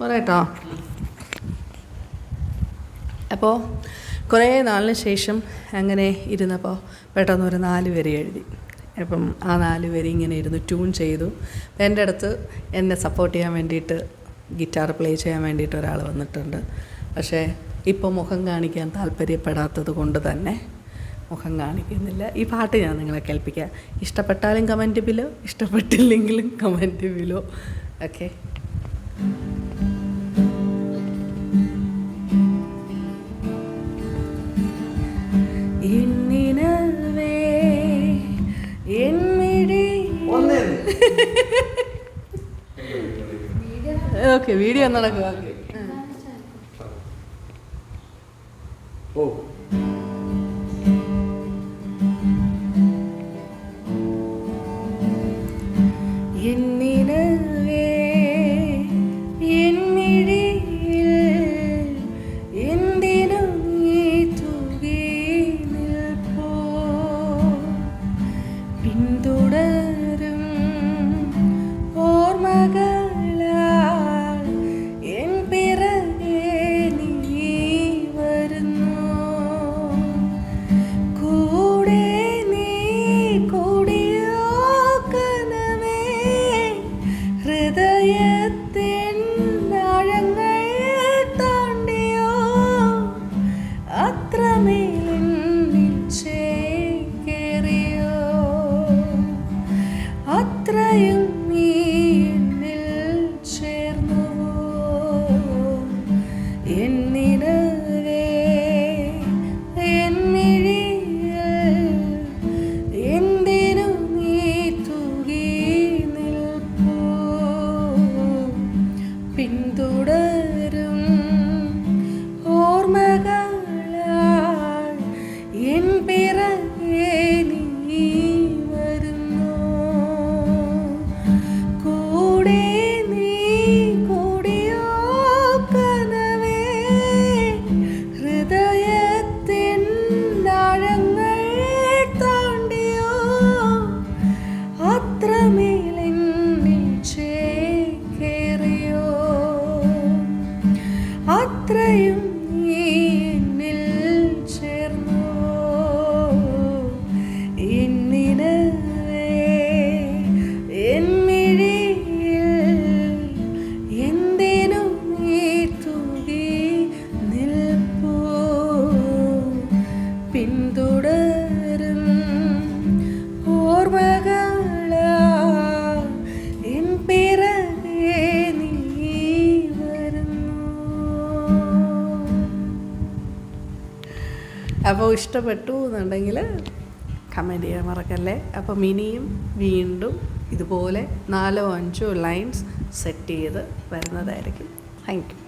പറയട്ടോ. അപ്പോൾ കുറേ നാളിന് ശേഷം അങ്ങനെ ഇരുന്നപ്പോൾ പെട്ടെന്ന് ഒരു നാല് വരി എഴുതി. അപ്പം ആ നാല് വരി ഇങ്ങനെ ഇരുന്ന് ട്യൂൺ ചെയ്തു. എന്റെ അടുത്ത് എന്നെ സപ്പോർട്ട് ചെയ്യാൻ വേണ്ടിയിട്ട് ഗിറ്റാർ പ്ലേ ചെയ്യാൻ വേണ്ടിയിട്ട് ഒരാൾ വന്നിട്ടുണ്ട്. പക്ഷേ ഇപ്പോൾ മുഖം കാണിക്കാൻ താല്പര്യപ്പെടാത്തത് കൊണ്ട് തന്നെ മുഖം കാണിക്കുന്നില്ല. ഈ പാട്ട് ഞാൻ നിങ്ങളെ കേൾപ്പിക്കാം. ഇഷ്ടപ്പെട്ടാലും comment below ഇഷ്ടപ്പെട്ടില്ലെങ്കിലും comment below okay okay video നടക്കുക. ഓ. എന്നിനവേ creio. അപ്പോൾ ഇഷ്ടപ്പെട്ടു എന്നുണ്ടെങ്കിൽ കമന്റ് ചെയ്യാൻ മറക്കല്ലേ? അപ്പം ഇനിയും വീണ്ടും ഇതുപോലെ നാലോ അഞ്ചോ ലൈൻസ് സെറ്റ് ചെയ്ത് വരുന്നതായിരിക്കും. Thank you